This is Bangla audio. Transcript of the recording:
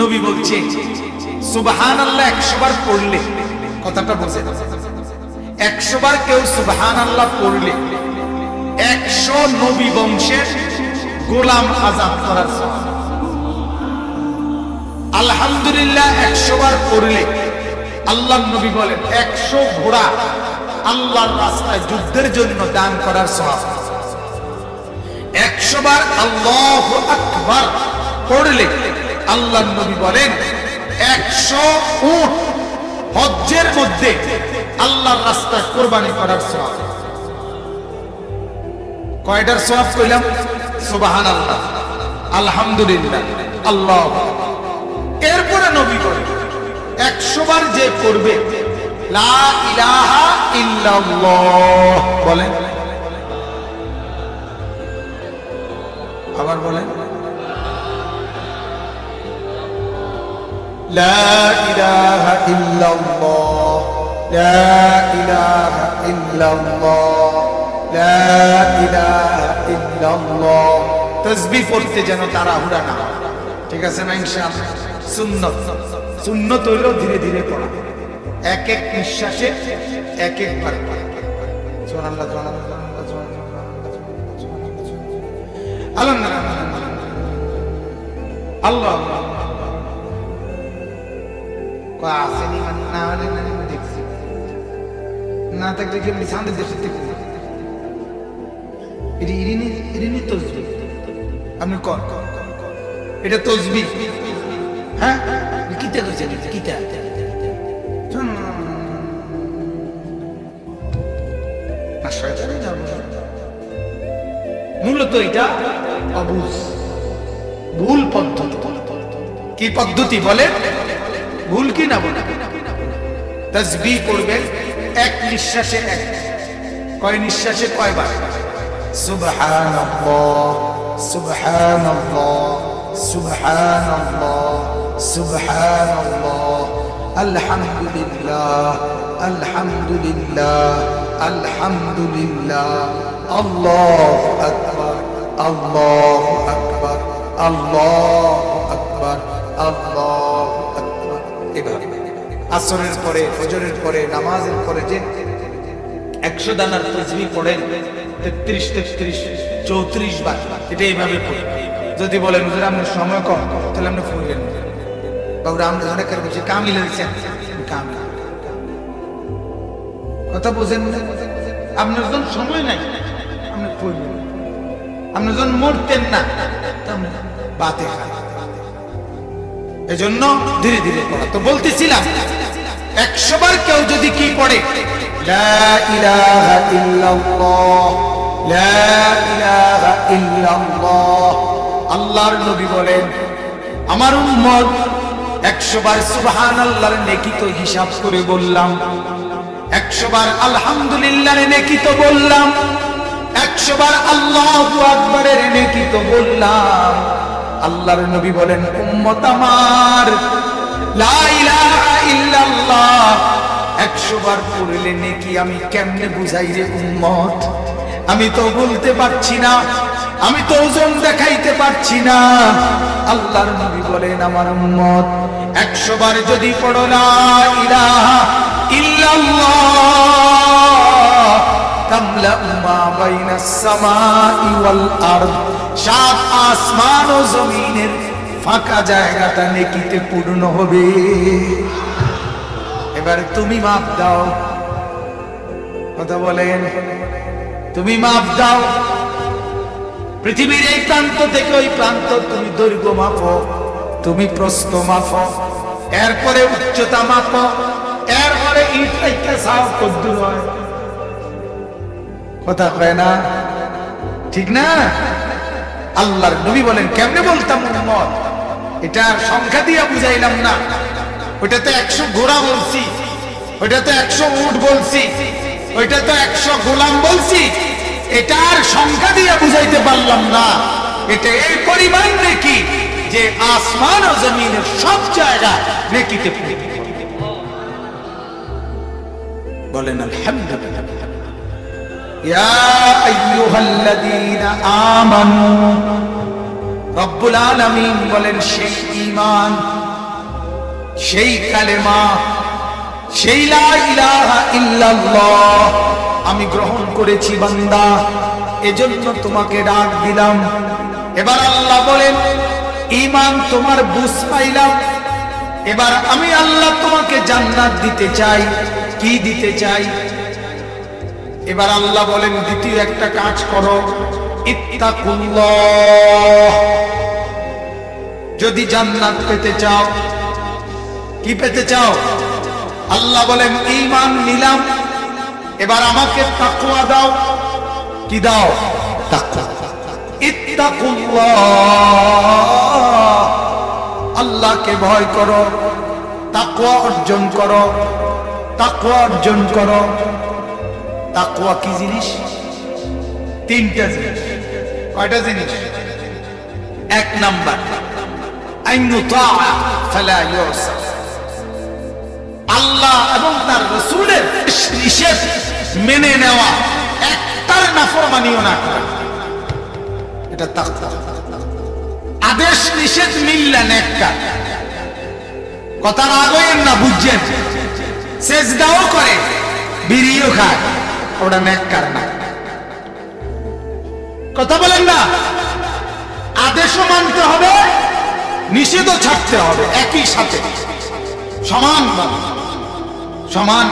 নবী বলছে সুবহান আল্লাহ একশো বার পড়লে। কথাটা বোঝে একশো বার কেউ সুবহান আল্লাহ পড়লে। একশো নবী বংশের গোলাম আজাদ করার আলহামদুলিল্লাহ, একশো বার পড়লে। আল্লাহ নবী বলেন, একশো ঘোড়া আল্লাহর রাস্তায় যুদ্ধের জন্য দান করার সওয়াব। একশো বার আল্লাহ আকবার পড়লে। আল্লাহ নবী বলেন, একশো উট হজ্জের মধ্যে আল্লাহর রাস্তায় কোরবানি করার সওয়াব। কয়টার সওয়াব কইলাম? সুবহান আল্লাহ আলহামদুলিল্লাহ, আল্লাহ। এরপরে নবী বলেন, একশো বার যে করবে আবার বলেন لا إله إلا الله لا إله إلا الله لا إله إلا الله তসবি পড়তে যেন তাড়াহুড়া না হয়। ঠিক আছে না ইনশাআল্লাহ সুন্নত সুন্নত হইল ধীরে ধীরে পড়া এক এক নিঃশ্বাসে এক এক বার পড়া সুবহানাল্লাহ সুবহানাল্লাহ সুবহানাল্লাহ সুবহানাল্লাহ সুবহানাল্লাহ আল্লাহ আল্লাহ আসেনি মানে না হলে মানে আমি দেখছি। না থাকলে কি থেকে এটি ইরিনি ইরিনি তসবি। কর এটা তসবি। হ্যাঁ? কিতা কিতা? না। মূলত এটা অবুজ। ভুল পদ্ধতি। কি পদ্ধতি বলে? ভুল কি না বলে? তসবি করবেন, এক নিঃশ্বাসে এক। কয় নিঃশ্বাসে কয়বার? সুবহানাল্লাহ সুবহানাল্লাহ সুবহানাল্লাহ সুবহানাল্লাহ। আলহামদুলিল্লাহ আলহামদুলিল্লাহ আলহামদুলিল্লাহ। আল্লাহু আকবার আল্লাহু আকবার, আল্লাহু আসরের পরে, ফজরের পরে, নামাজের পরে যে একশো দানার তসবি পড়েন, তেত্রিশ তেত্রিশ, চৌত্রিশ বার, এটা এইভাবে যদি বলেন, হুজুর, আপনার সময় কম তাহলে আপনি পড়বেন বাবু আমরা অনেকের কথা বোঝেন আপনার যখন সময় নাই, আপনি পড়বেন আপনি যখন মরতেন না বাতে এজন্য ধীরে ধীরে পড়া। তো বলতেছিলাম একশো বার কেউ যদি কি পড়ে। আল্লাহর নবী বলেন আমার উম্মত একশো বার সুবহান আল্লাহর নেকি তো হিসাব করে বললাম একশো বার আলহামদুলিল্লাহ নেকি তো বললাম একশো বার আল্লাহ আকবরের নেকি তো বললাম। আল্লাহর নবী বলেন উম্মত আমার একশো বার পড়লে নেকি আমি কেমনে বুঝাই রে উম্মত? আমি তো বলতে পারছি না, আমি তো ওজন দেখাইতে পারছি না। আল্লাহর নবী বলেন, আমার উম্মত, একশো বার যদি পড়ো না ইলাহা আসমান ও জমিনের ফাঁকা জায়গাটা নেকিতে পূর্ণ হবে। এবার তুমি মাপ দাও। কথা বলেন। তুমি মাপ দাও। পৃথিবীর এই প্রান্ত থেকে ওই প্রান্ত তুমি দৈর্ঘ্য মাপো। তুমি প্রস্থ মাপো। এরপরে উচ্চতা মাপো। এরপরে ইট রেখে সাও কদ্দুর হয়। কথা কয় না? ঠিক না? আল্লাহর নবী বলেন, কেমনে বলতাম উম্মত এটা সংখ্যা দিয়ে বুঝাইলাম না। ওইটা তো একশো ঘোড়া বলছি ওইটা তো একশো উঠ বলছি। ওইটা তো একশো গোলাম বলছি। এটার সংখ্যা দিয়ে বুঝাইতে পারলাম না। এটা এই পরিমাণ নাকি? যে আসমান ও জমিনের সব জায়গা নেকিতে বলেন, আলহামদুলিল্লাহ। বলেন, সেই ঈমান, সেই কালেমা সেই আমি গ্রহণ করেছি বান্দা, এজন্য তোমাকে ডাক দিলাম। এবার আল্লাহ বলেন ইমান তোমার বুঝ পাইলাম। এবার আমি আল্লাহ তোমাকে জান্নাত দিতে চাই। কি দিতে চাই? এবার আল্লাহ বলেন, দ্বিতীয় একটা কাজ করো যদি জান্নাত পেতে চাও, কি পেতে চাও? আল্লাহ বলেন ইমান নিলাম। এবার আমাকে তাকওয়া দাও। কি দাও? আল্লাহকে ভয় করো। তাকওয়া অর্জন করো। তাকওয়া অর্জন করো। তাকওয়া কি জিনিস? তিনটা জিনিস। কয়টা জিনিস? এক নাম্বার। আইনু তাআ ফালা ইউসা আল্লাহ এবং তার রসুলের নিষেধ মেনে নেওয়া একটার নাফরমানিও না করা। এটা তাকওয়া। আদেশ, নিষেধ মিললেন একটা কথার আগেন না বুঝছেন? সেজদাও করে, বিড়িও খায়। ওটা নেককার না। কথা বলেন না? আদেশও মানতে হবে, নিষেধও ছাড়তে হবে। একই সাথে সমান সমান